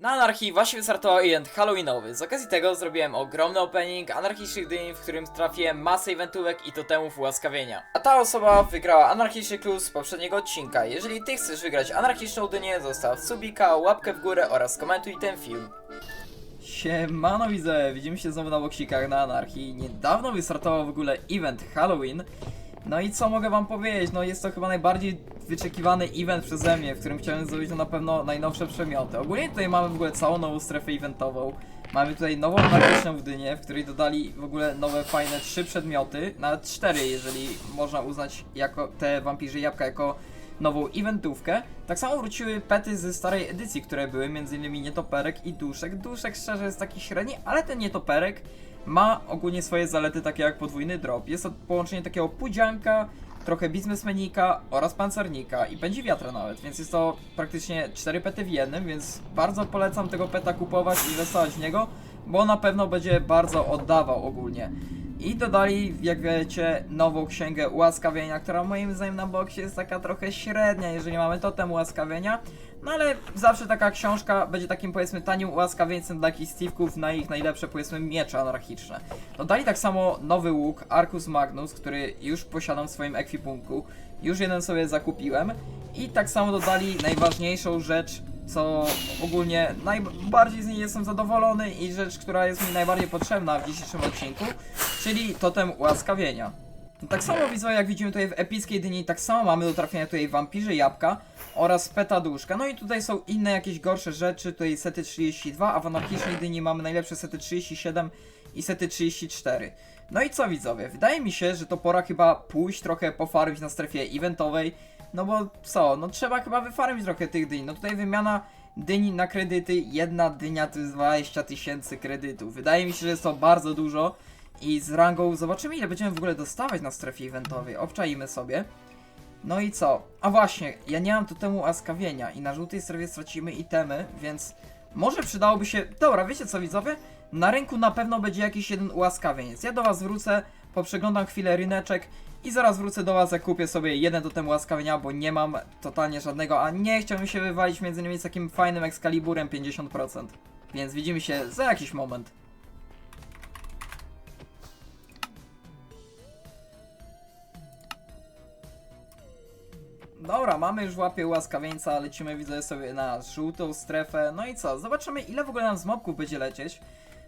Na Anarchii właśnie wystartował event Halloweenowy. Z okazji tego zrobiłem ogromny opening anarchicznych dyń, w którym trafiłem masę eventówek i totemów ułaskawienia. A ta osoba wygrała anarchiczny clue z poprzedniego odcinka. Jeżeli ty chcesz wygrać anarchiczną dynię, zostaw subika, łapkę w górę oraz komentuj ten film. Siemano widzę, widzimy się znowu na boksikach na Anarchii. Niedawno wystartował w ogóle event Halloween. No i co mogę wam powiedzieć? No jest to chyba najbardziej wyczekiwany event przeze mnie, w którym chciałem zrobić no na pewno najnowsze przedmioty. Ogólnie tutaj mamy w ogóle całą nową strefę eventową. Mamy tutaj nową anarchiczną dynię, w której dodali w ogóle nowe fajne trzy przedmioty, nawet cztery, jeżeli można uznać jako te wampirze jabłka jako nową eventówkę. Tak samo wróciły pety ze starej edycji, które były, m.in. nietoperek i duszek. Duszek szczerze jest taki średni, ale ten nietoperek ma ogólnie swoje zalety takie jak podwójny drop. Jest to połączenie takiego pudzianka, trochę biznesmenika oraz pancernika i będzie wiatra nawet, więc jest to praktycznie cztery pety w jednym, więc bardzo polecam tego peta kupować i inwestować w niego, bo na pewno będzie bardzo oddawał ogólnie. I dodali, jak wiecie, nową księgę ułaskawienia, która moim zdaniem na boksie jest taka trochę średnia, jeżeli mamy totem ułaskawienia. No ale zawsze taka książka będzie takim powiedzmy tanim ułaskawieńcem dla jakichś Steve'ków na ich najlepsze powiedzmy miecze anarchiczne. Dodali tak samo nowy łuk Arcus Magnus, który już posiadam w swoim ekwipunku. Już jeden sobie zakupiłem. I tak samo dodali najważniejszą rzecz, co ogólnie najbardziej z niej jestem zadowolony i rzecz, która jest mi najbardziej potrzebna w dzisiejszym odcinku, czyli totem ułaskawienia. Tak samo widzowie, jak widzimy tutaj w epickiej dyni, tak samo mamy do trafienia tutaj wampirze jabłka oraz peta duszka. No i tutaj są inne jakieś gorsze rzeczy, tutaj sety 32, a w anarchicznej dyni mamy najlepsze sety 37 i sety 34. No i co widzowie, wydaje mi się, że to pora chyba pójść trochę pofarmić na strefie eventowej, no bo co, no trzeba chyba wyfarmić trochę tych dyń. No tutaj wymiana dyni na kredyty, jedna dynia to jest 20 tysięcy kredytów. Wydaje mi się, że jest to bardzo dużo. I z rangą zobaczymy ile będziemy w ogóle dostawać na strefie eventowej. Obczajmy sobie. No i co? A właśnie, ja nie mam totemu łaskawienia i na żółtej strefie stracimy itemy, więc może przydałoby się... Dobra, wiecie co widzowie? Na rynku na pewno będzie jakiś jeden ułaskawieniec. Ja do was wrócę, poprzeglądam chwilę ryneczek i zaraz wrócę do was, zakupię sobie jeden totem łaskawienia, bo nie mam totalnie żadnego, a nie chciałbym się wywalić między innymi z takim fajnym Excaliburem 50%. Więc widzimy się za jakiś moment. Dobra, mamy już łapie łaskawieńca, lecimy widzę sobie na żółtą strefę. No i co? Zobaczymy ile w ogóle nam z mobków będzie lecieć.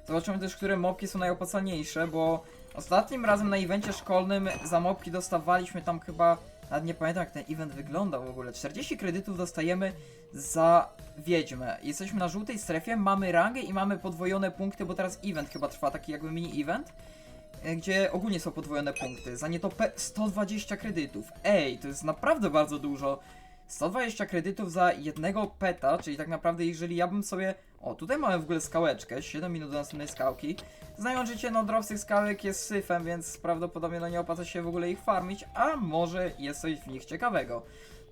Zobaczymy też, które mobki są najopłacalniejsze, bo ostatnim razem na evencie szkolnym za mobki dostawaliśmy tam chyba, nawet nie pamiętam jak ten event wyglądał w ogóle. 40 kredytów dostajemy za wiedźmę. Jesteśmy na żółtej strefie, mamy rangę i mamy podwojone punkty, bo teraz event chyba trwa, taki jakby mini event e, gdzie ogólnie są podwojone punkty. Za nie to pe- 120 kredytów. Ej, to jest naprawdę bardzo dużo. 120 kredytów za jednego peta, czyli tak naprawdę jeżeli ja bym sobie... O, tutaj mamy w ogóle skałeczkę, 7 minut do następnej skałki. Znając życie, no drop tych skałek jest syfem, więc prawdopodobnie no nie opłaca się w ogóle ich farmić, a może jest coś w nich ciekawego.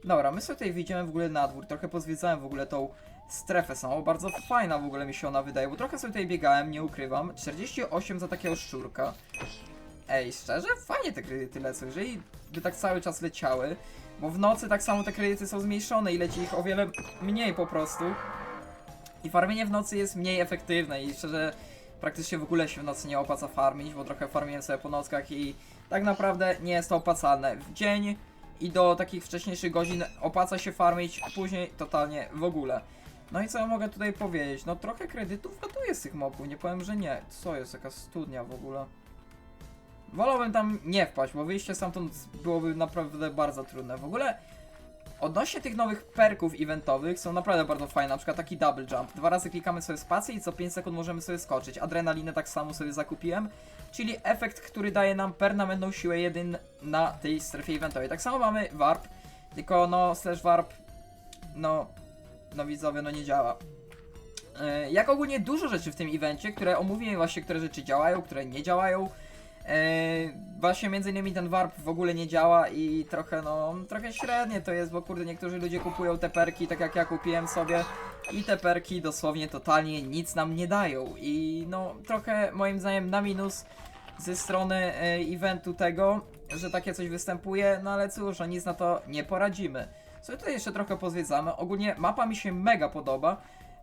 Dobra, my sobie tutaj wyjdziemy w ogóle na dwór, trochę pozwiedzałem w ogóle tą strefę samą, bardzo fajna w ogóle mi się ona wydaje, bo trochę sobie tutaj biegałem, nie ukrywam. 48 za takiego szczurka. Ej, szczerze, fajnie te kredyty lecą, jeżeli by tak cały czas leciały, bo w nocy tak samo te kredyty są zmniejszone i leci ich o wiele mniej po prostu. I farmienie w nocy jest mniej efektywne i szczerze praktycznie w ogóle się w nocy nie opłaca farmić, bo trochę farmiłem sobie po nockach i tak naprawdę nie jest to opłacalne. W dzień i do takich wcześniejszych godzin opłaca się farmić, później totalnie w ogóle. No i co ja mogę tutaj powiedzieć? No trochę kredytów latuje z tych mobów, nie powiem, że nie. Co jest, jaka studnia w ogóle? Wolałbym tam nie wpaść, bo wyjście stamtąd byłoby naprawdę bardzo trudne. W ogóle odnośnie tych nowych perków eventowych są naprawdę bardzo fajne, na przykład taki double jump. Dwa razy klikamy sobie spację i co 5 sekund możemy sobie skoczyć. Adrenalinę tak samo sobie zakupiłem, czyli efekt, który daje nam permanentną siłę 1 na tej strefie eventowej. Tak samo mamy warp, tylko no slash warp, no, no widzowie, no nie działa. Yy, Jak ogólnie dużo rzeczy w tym evencie, które omówiłem właśnie, które rzeczy działają, które nie działają. Eee, właśnie między innymi ten warp w ogóle nie działa i trochę no, trochę średnie to jest, bo kurde niektórzy ludzie kupują te perki tak jak ja kupiłem sobie i te perki dosłownie totalnie nic nam nie dają i no trochę moim zdaniem na minus ze strony e, eventu tego, że takie coś występuje, no ale cóż, no nic na to nie poradzimy. Sobie tutaj jeszcze trochę pozwiedzamy, ogólnie mapa mi się mega podoba,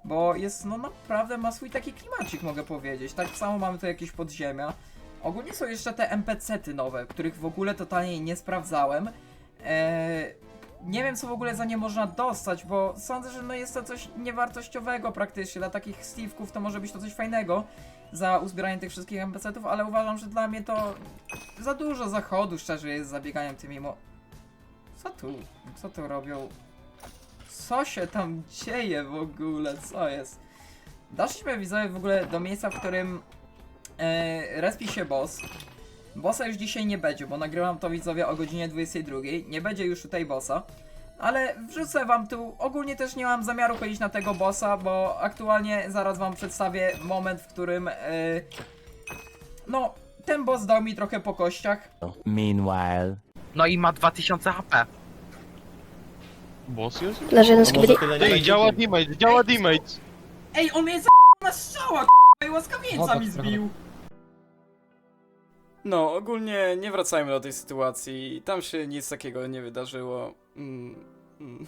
bo jest, no naprawdę ma swój taki klimacik, mogę powiedzieć. Tak samo mamy tu jakieś podziemia. Ogólnie są jeszcze te NPC-ty nowe, których w ogóle totalnie nie sprawdzałem. Eee, nie wiem, co w ogóle za nie można dostać, bo sądzę, że no jest to coś niewartościowego praktycznie. Dla takich Steve'ków to może być to coś fajnego za uzbieranie tych wszystkich NPC-ów, ale uważam, że dla mnie to za dużo zachodu, szczerze, jest zabieganiem tymi mo... Co tu? Co tu robią? Co się tam dzieje w ogóle? Co jest? Doszliśmy widzowie w ogóle do miejsca, w którym e, respi się boss. Bossa już dzisiaj nie będzie, bo nagrywam to widzowie o godzinie 22. Nie będzie już tutaj bossa. Ale wrzucę wam tu. Ogólnie też nie mam zamiaru chodzić na tego bossa, bo aktualnie zaraz wam przedstawię moment, w którym. e, no, ten boss dał mi trochę po kościach. Meanwhile. No i ma 2000 HP. Boss jest? Leży jeden nie Ej, działa damage, działa damage! Ej, on mnie za na strzała, k***a, i łaskawieńca mi zbił. No, ogólnie nie wracajmy do tej sytuacji. Tam się nic takiego nie wydarzyło. Mm, mm.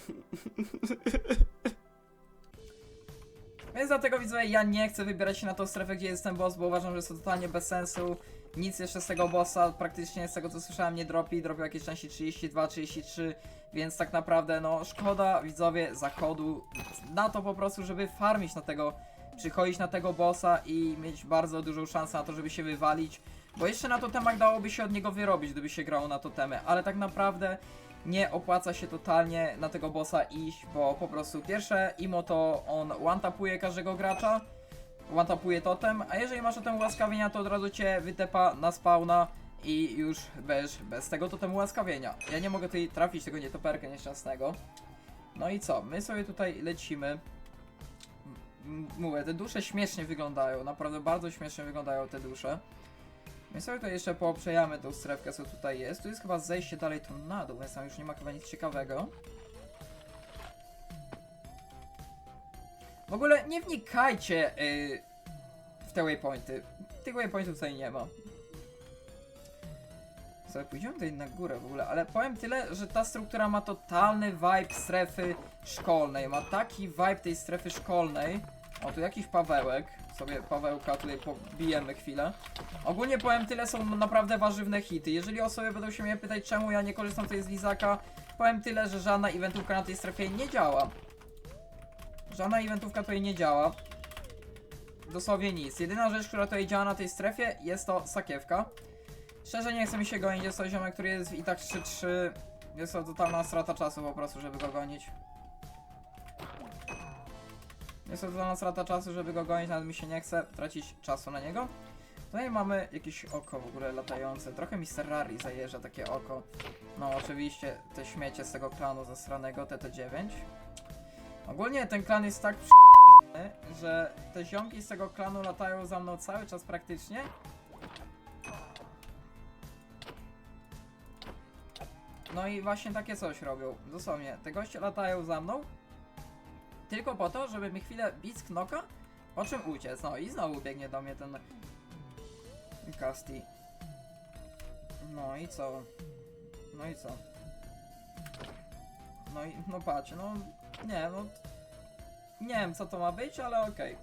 Więc dlatego widzowie, ja nie chcę wybierać się na tą strefę, gdzie jest ten boss, bo uważam, że jest to totalnie bez sensu. Nic jeszcze z tego bossa, praktycznie z tego co słyszałem nie dropi, dropił jakieś części 32, 33, więc tak naprawdę no szkoda widzowie zachodu na to po prostu, żeby farmić na tego, przychodzić na tego bossa i mieć bardzo dużą szansę na to, żeby się wywalić. Bo jeszcze na totemach dałoby się od niego wyrobić, gdyby się grało na totemy, ale tak naprawdę nie opłaca się totalnie na tego bossa iść, bo po prostu pierwsze imo to on one-tapuje każdego gracza, one-tapuje totem, a jeżeli masz totem łaskawienia, to od razu cię wytepa na spawna i już bez, bez tego totemu łaskawienia. Ja nie mogę tutaj trafić tego nietoperka nieszczęsnego. No i co? My sobie tutaj lecimy. M- Mówię, te dusze śmiesznie wyglądają, naprawdę bardzo śmiesznie wyglądają te dusze. My sobie tutaj jeszcze poobrzejamy tą strefkę, co tutaj jest. Tu jest chyba zejście dalej tu na dół, więc tam już nie ma chyba nic ciekawego. W ogóle nie wnikajcie yy, w te waypointy. Tych waypointów tutaj nie ma. Sobie pójdziemy tutaj na górę w ogóle, ale powiem tyle, że ta struktura ma totalny vibe strefy szkolnej. Ma taki vibe tej strefy szkolnej. O, tu jakiś Pawełek. Sobie Pawełka tutaj pobijemy chwilę. Ogólnie powiem tyle, są naprawdę warzywne hity. Jeżeli osoby będą się mnie pytać, czemu ja nie korzystam tutaj z Lizaka, powiem tyle, że żadna eventówka na tej strefie nie działa. Żadna eventówka tutaj nie działa. Dosłownie nic. Jedyna rzecz, która tutaj działa na tej strefie, jest to sakiewka. Szczerze nie chce mi się gonić, jest to ziomek, który jest i tak 3-3. Jest to totalna strata czasu po prostu, żeby go gonić. Jest to totalna strata czasu, żeby go gonić, nawet mi się nie chce tracić czasu na niego. Tutaj mamy jakieś oko w ogóle latające. Trochę mi Ferrari zajeżdża takie oko. No oczywiście te śmiecie z tego klanu zasranego TT9. Ogólnie ten klan jest tak przy... że te ziomki z tego klanu latają za mną cały czas praktycznie. No i właśnie takie coś robią. Dosłownie, te goście latają za mną tylko po to, żeby mi chwilę bić knoka, po czym uciec. No i znowu biegnie do mnie ten Casti. No i co? No i co? No i, no patrz, no, nie, no, nie wiem co to ma być, ale okej.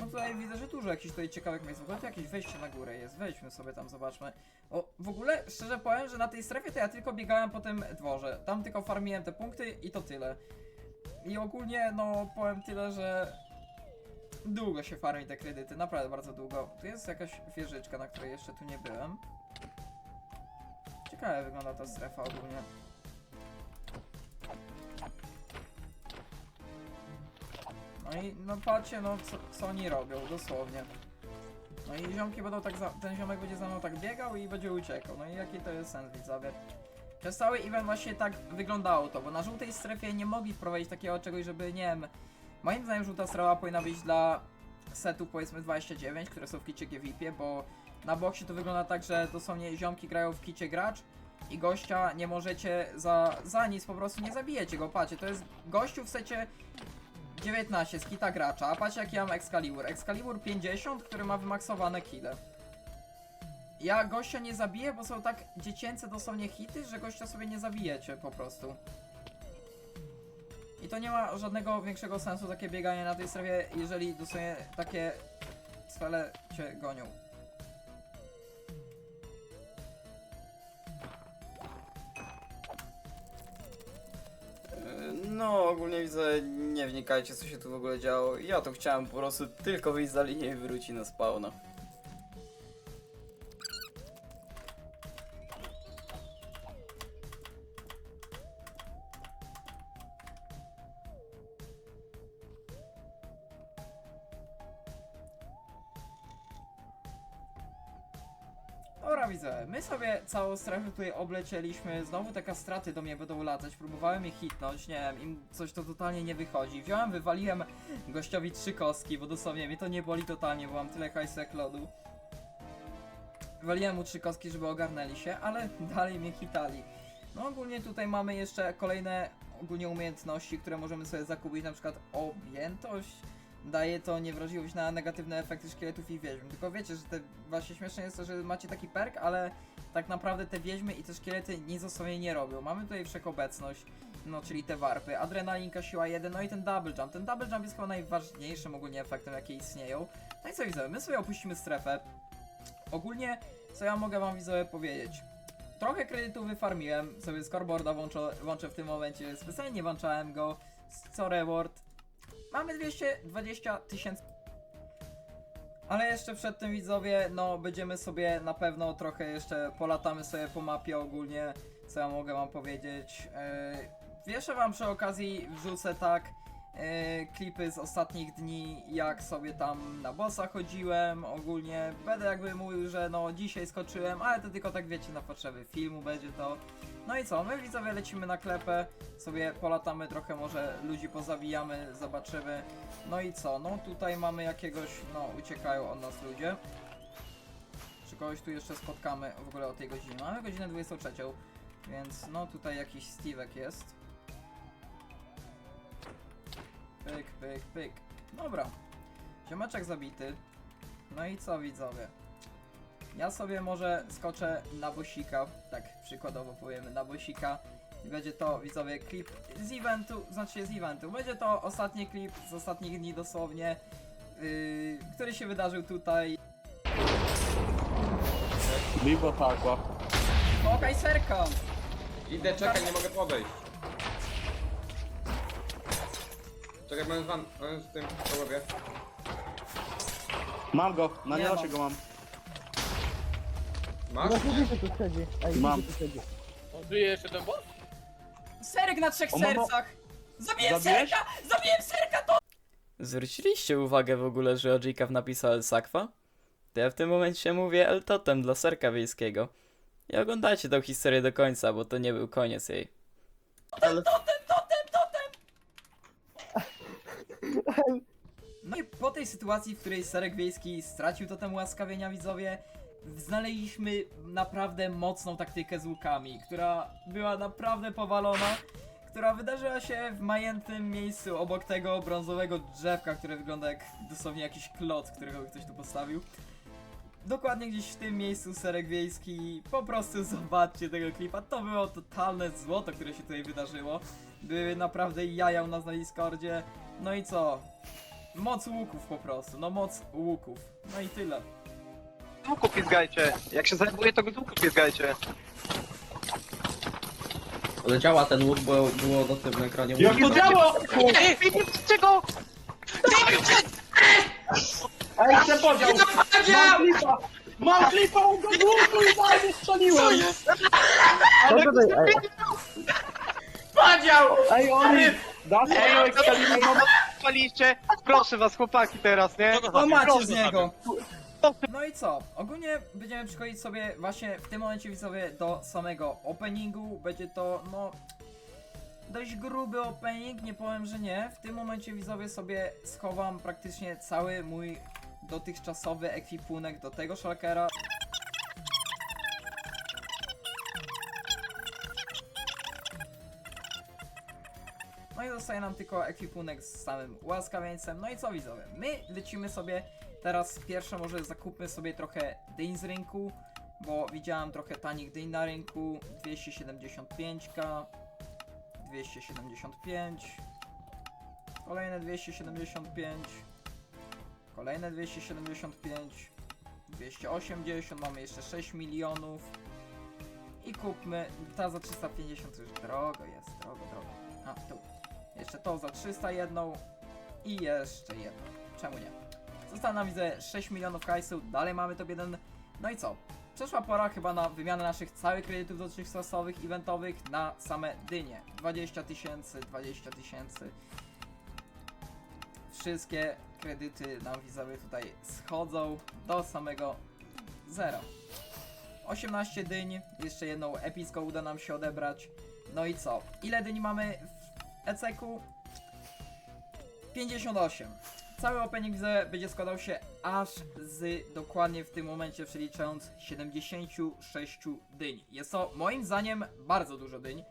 No tutaj widzę, że dużo jakichś tutaj ciekawych miejsc. W ogóle tu jakieś wejście na górę jest, wejdźmy sobie tam, zobaczmy. O, w ogóle, szczerze powiem, że na tej strefie to ja tylko biegałem po tym dworze. Tam tylko farmiłem te punkty i to tyle. I ogólnie, no, powiem tyle, że Długo się farmi te kredyty, naprawdę bardzo długo. Tu jest jakaś wieżyczka, na której jeszcze tu nie byłem. Ciekawe wygląda ta strefa ogólnie. No i no patrzcie, no co, co oni robią, dosłownie. No i ziomki będą tak za, ten ziomek będzie za mną tak biegał i będzie uciekał. No i jaki to jest sens, widzowie? Przez cały event właśnie tak wyglądało to, bo na żółtej strefie nie mogli wprowadzić takiego czegoś, żeby nie wiem, Moim zdaniem żółta strefa powinna być dla setów powiedzmy 29, które są w kicie GVP, bo na boksie to wygląda tak, że dosłownie ziomki grają w kicie gracz i gościa nie możecie za, za nic, po prostu nie zabijecie go, patrzcie, to jest gościu w secie 19 z kita gracza, a patrzcie jaki ja mam Excalibur, Excalibur 50, który ma wymaksowane kile. Ja gościa nie zabiję, bo są tak dziecięce dosłownie hity, że gościa sobie nie zabijecie po prostu. I to nie ma żadnego większego sensu takie bieganie na tej strefie, jeżeli dosłownie takie cele cię gonią. E, No, ogólnie widzę, nie wnikajcie co się tu w ogóle działo. Ja tu chciałem po prostu tylko wyjść za linię i wrócić na spawna. Widzę, my sobie całą strefę tutaj oblecieliśmy, znowu te kastraty do mnie będą latać, próbowałem je hitnąć, nie wiem, im coś to totalnie nie wychodzi. Wziąłem, wywaliłem gościowi trzy kostki, bo dosłownie mnie to nie boli totalnie, bo mam tyle hajsu jak lodu. Wywaliłem mu trzy kostki, żeby ogarnęli się, ale dalej mnie hitali. No ogólnie tutaj mamy jeszcze kolejne ogólnie umiejętności, które możemy sobie zakupić, na przykład objętość. Daje to niewrażliwość na negatywne efekty szkieletów i wieźm. Tylko wiecie, że te właśnie śmieszne jest to, że macie taki perk, ale tak naprawdę te wieźmy i te szkielety nic o sobie nie robią. Mamy tutaj wszechobecność, no czyli te warpy, adrenalinka, siła 1, no i ten double jump. Ten double jump jest chyba najważniejszym ogólnie efektem, jakie istnieją. No i co widzę, my sobie opuścimy strefę. Ogólnie, co ja mogę wam widzowie powiedzieć? Trochę kredytów wyfarmiłem, sobie scoreboarda włączę, w tym momencie, specjalnie nie włączałem go, co reward. Mamy 220 tysięcy. Ale jeszcze przed tym widzowie, no będziemy sobie na pewno trochę jeszcze polatamy sobie po mapie ogólnie, co ja mogę wam powiedzieć. Yy, Wieszę wam przy okazji, wrzucę tak yy, klipy z ostatnich dni, jak sobie tam na bossa chodziłem, ogólnie będę jakby mówił, że no dzisiaj skoczyłem, ale to tylko tak wiecie na potrzeby filmu będzie to. No i co, my widzowie lecimy na klepę, sobie polatamy trochę, może ludzi pozabijamy, zobaczymy. No i co, no tutaj mamy jakiegoś, no uciekają od nas ludzie. Czy kogoś tu jeszcze spotkamy w ogóle o tej godzinie? Mamy godzinę 23, więc no tutaj jakiś Steve'ek jest. Pyk, pyk, pyk. Dobra. Ziomeczek zabity. No i co widzowie? Ja sobie może skoczę na bosika, tak przykładowo powiemy, na bosika. I będzie to, widzowie, klip z eventu, znaczy z eventu. Będzie to ostatni klip z ostatnich dni dosłownie, yy, który się wydarzył tutaj. Vivo Aqua. Okej, serka! Idę, czekaj, nie mogę podejść. Czekaj, będę z van, będę z tym po głowie. Mam go, na Nie nielocie mam. go mam. Masz? Mam. Żyje jeszcze ten boss? Serek na trzech O, mamo. sercach! Zabiłem Zabiłeś? serka! Zabiłem serka, to... Zwróciliście uwagę w ogóle, że Ojikaw napisał El Sakwa? To ja w tym momencie mówię El Totem dla serka wiejskiego. I oglądajcie tą historię do końca, bo to nie był koniec jej. No i po tej sytuacji, w której serek wiejski stracił totem łaskawienia widzowie, znaleźliśmy naprawdę mocną taktykę z łukami, która była naprawdę powalona, która wydarzyła się w majętnym miejscu obok tego brązowego drzewka, które wygląda jak dosłownie jakiś klot, którego ktoś tu postawił. Dokładnie gdzieś w tym miejscu serek wiejski, po prostu zobaczcie tego klipa, to było totalne złoto, które się tutaj wydarzyło. Były naprawdę jaja u nas na Discordzie, no i co? Moc łuków po prostu, no moc łuków. No i tyle. Z łuku pizgajcie. Jak się zajmuje, to go z łuku pizgajcie. Ale działa ten łuk, bo było na tym ekranie. Jak to działa? Ej, widzicie go! Ej, chcę podział! Mam klipa! Mam klipa, on go łuku i dalej strzeliłem! Co jest? Ale Podział! Ej, oni! Dasz Ej, ej, ej, no? Proszę was, chłopaki, teraz, nie? O macie Proszę z niego! No i co? Ogólnie będziemy przychodzić sobie właśnie w tym momencie widzowie do samego openingu. Będzie to no dość gruby opening, nie powiem, że nie. W tym momencie widzowie sobie schowam praktycznie cały mój dotychczasowy ekwipunek do tego szalkera. Zostaje nam tylko ekwipunek z samym łaskawieńcem. No i co widzowie? My lecimy sobie teraz pierwsze może zakupmy sobie trochę dyń z rynku, bo widziałem trochę tanich dyń na rynku. 275k, 275, Kolejne 275. Kolejne 275. 280, mamy jeszcze 6 milionów. I kupmy, ta za 350 już drogo jest, drogo, drogo. A, tu. Jeszcze to za 301 i jeszcze jedno. Czemu nie? Zostało nam widzę 6 milionów hajsu, dalej mamy top 1. No i co? Przeszła pora chyba na wymianę naszych całych kredytów dotychczasowych, eventowych na same dynie. 20 tysięcy, 20 tysięcy. Wszystkie kredyty nam widzowie tutaj schodzą do samego zera. 18 dyń, jeszcze jedną epicką uda nam się odebrać. No i co? Ile dyń mamy ECQ? 58. Cały opening będzie składał się aż z dokładnie w tym momencie przeliczając 76 dyń. Jest to moim zdaniem bardzo dużo dyń.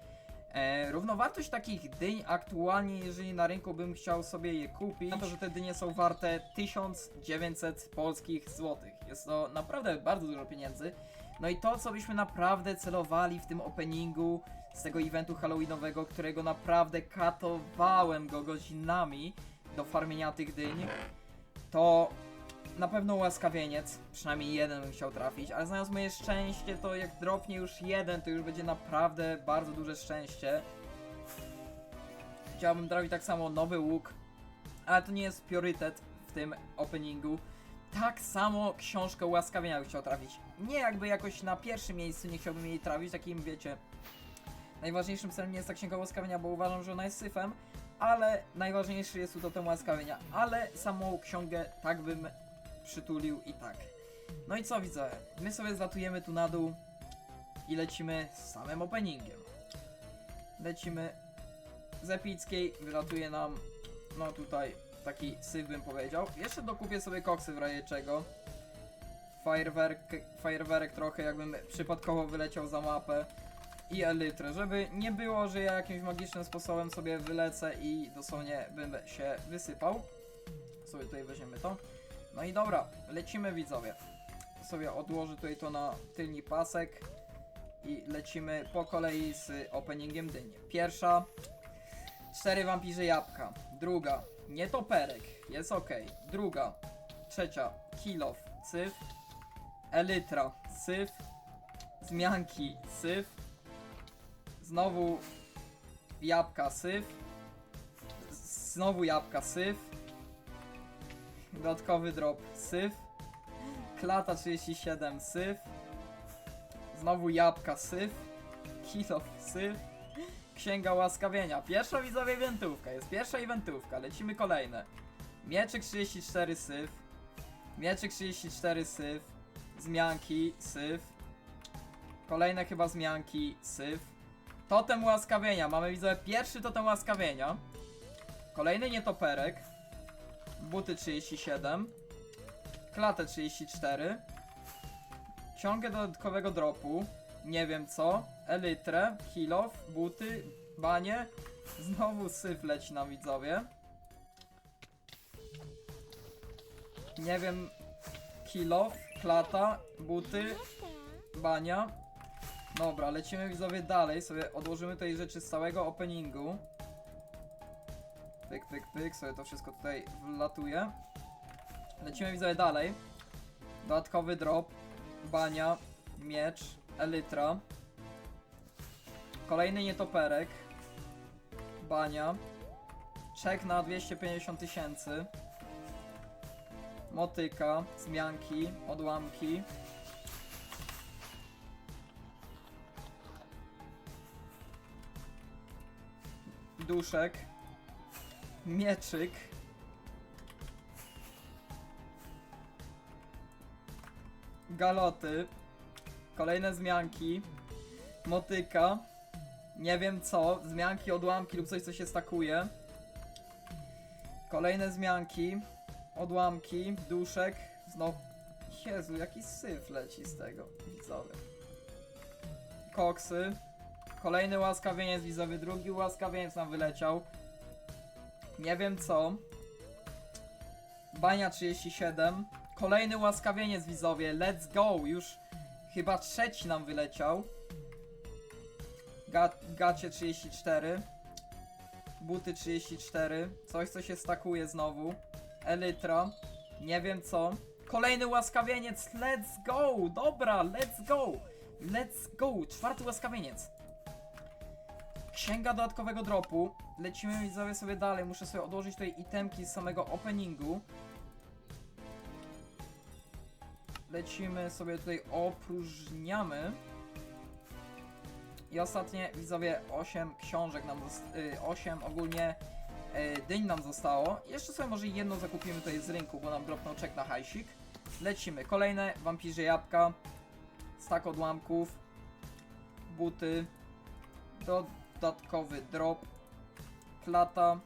E, równowartość takich dyń aktualnie, jeżeli na rynku bym chciał sobie je kupić, to że te dynie są warte 1900 polskich złotych. Jest to naprawdę bardzo dużo pieniędzy. No i to, co byśmy naprawdę celowali w tym openingu z tego eventu halloweenowego, którego naprawdę katowałem go godzinami do farmienia tych dyń, to na pewno łaskawieniec, przynajmniej jeden bym chciał trafić, ale znając moje szczęście, to jak dropnie już jeden, to już będzie naprawdę bardzo duże szczęście. Chciałbym trafić tak samo nowy łuk, ale to nie jest priorytet w tym openingu. Tak samo książkę łaskawienia bym chciał trafić. Nie jakby jakoś na pierwszym miejscu nie chciałbym jej trafić, takim wiecie. Najważniejszym celem nie jest ta księga łaskawienia, bo uważam, że ona jest syfem, ale najważniejszy jest tu totem łaskawienia. Ale samą książkę tak bym przytulił i tak. No i co widzę? My sobie zlatujemy tu na dół i lecimy z samym openingiem. Lecimy z epickiej, wylatuje nam, no tutaj taki syf bym powiedział. Jeszcze dokupię sobie koksy w razie czego. Fajerwerk, trochę jakbym przypadkowo wyleciał za mapę i elytrę, żeby nie było, że ja jakimś magicznym sposobem sobie wylecę i dosłownie bym się wysypał. Sobie tutaj weźmiemy to. No i dobra, lecimy widzowie. Sobie odłożę tutaj to na tylni pasek i lecimy po kolei z openingiem dyni. Pierwsza, cztery wampirze jabłka. Druga, nietoperek, jest ok. Druga, trzecia, kilof, syf. Elytra, syf. Zmianki, syf. Znowu jabłka, syf. Znowu jabłka, syf. Dodatkowy drop syf. Klata 37 syf. Znowu jabłka syf. Kilo syf. Księga łaskawienia. Pierwsza widzowie eventówka. Jest pierwsza eventówka. Lecimy kolejne. Mieczyk 34 syf. Mieczyk 34 syf. Zmianki syf. Kolejne chyba zmianki syf. Totem łaskawienia. Mamy widzowie pierwszy totem łaskawienia. Kolejny nietoperek. Buty 37. Klatę 34. Ciągę dodatkowego dropu. Nie wiem co. Elytrę, kilof, buty, banie. Znowu syf leci na widzowie. Nie wiem. Kilof, klata, buty, bania. Dobra, lecimy widzowie dalej. Sobie odłożymy tej rzeczy z całego openingu. Pyk, pyk, pyk, sobie to wszystko tutaj wlatuje. Lecimy widzowie dalej. Dodatkowy drop, bania, miecz, elytra. Kolejny nietoperek. Bania. Czek na 250 tysięcy. Motyka, zmianki, odłamki. Duszek mieczyk. Galoty. Kolejne zmianki. Motyka. Nie wiem co. Zmianki, odłamki lub coś, co się stakuje. Kolejne zmianki. Odłamki. Duszek. Znowu. Jezu, jaki syf leci z tego. Widzowie. Koksy. Kolejny łaskawieniec widzowy. Drugi łaskawieniec nam wyleciał. Nie wiem co. Bania 37. Kolejny łaskawieniec widzowie. Let's go. Już chyba trzeci nam wyleciał. Ga gacie 34. buty 34, coś co się stakuje znowu, elytra, nie wiem co. Kolejny łaskawieniec, let's go, dobra, let's go, let's go, czwarty łaskawieniec. Księga dodatkowego dropu, lecimy widzowie sobie dalej, muszę sobie odłożyć tutaj itemki z samego openingu. Lecimy sobie tutaj, opróżniamy. I ostatnie, widzowie, 8 książek nam zostało, 8 ogólnie y, dyń nam zostało. Jeszcze sobie może jedno zakupimy tutaj z rynku, bo nam dropnął czek na hajsik. Lecimy, kolejne wampirze jabłka, stak odłamków, buty, dodatkowy drop, klata,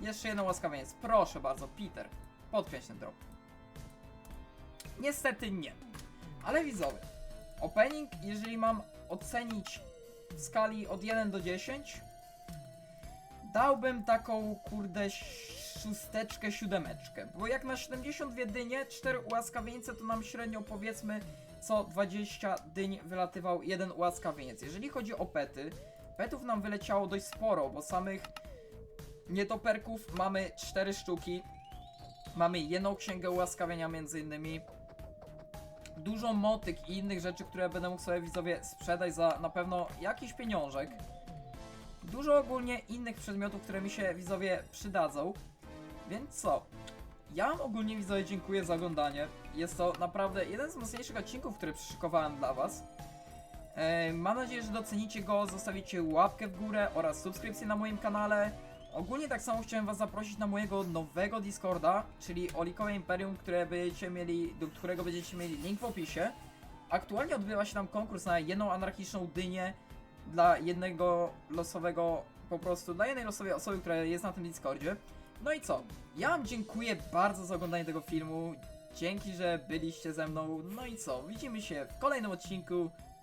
jeszcze jedno łaskawieniec. Proszę bardzo, Peter, podkręć ten drop. Niestety nie. Ale widzowie, opening, jeżeli mam ocenić w skali od 1 do 10, dałbym taką, kurde, szósteczkę, siódemeczkę. Bo jak na 72 dynie, 4 ułaskawieńce, to nam średnio powiedzmy co 20 dyń wylatywał jeden ułaskawieniec. Jeżeli chodzi o pety, petów nam wyleciało dość sporo, bo samych nietoperków mamy 4 sztuki. Mamy jedną księgę ułaskawienia między innymi dużo motyk i innych rzeczy, które będę mógł sobie widzowie sprzedać za na pewno jakiś pieniążek. Dużo ogólnie innych przedmiotów, które mi się widzowie przydadzą. Więc co? Ja wam ogólnie widzowie dziękuję za oglądanie. Jest to naprawdę jeden z mocniejszych odcinków, które przyszykowałem dla was. Mam nadzieję, że docenicie go, zostawicie łapkę w górę oraz subskrypcję na moim kanale. Ogólnie tak samo chciałem was zaprosić na mojego nowego Discorda, czyli Olikowe Imperium, które będziecie mieli, do którego będziecie mieli link w opisie. Aktualnie odbywa się tam konkurs na jedną anarchiczną dynię dla jednego losowego, po prostu dla jednej losowej osoby, która jest na tym Discordzie. No i co? Ja wam dziękuję bardzo za oglądanie tego filmu. Dzięki, że byliście ze mną. No i co? Widzimy się w kolejnym odcinku.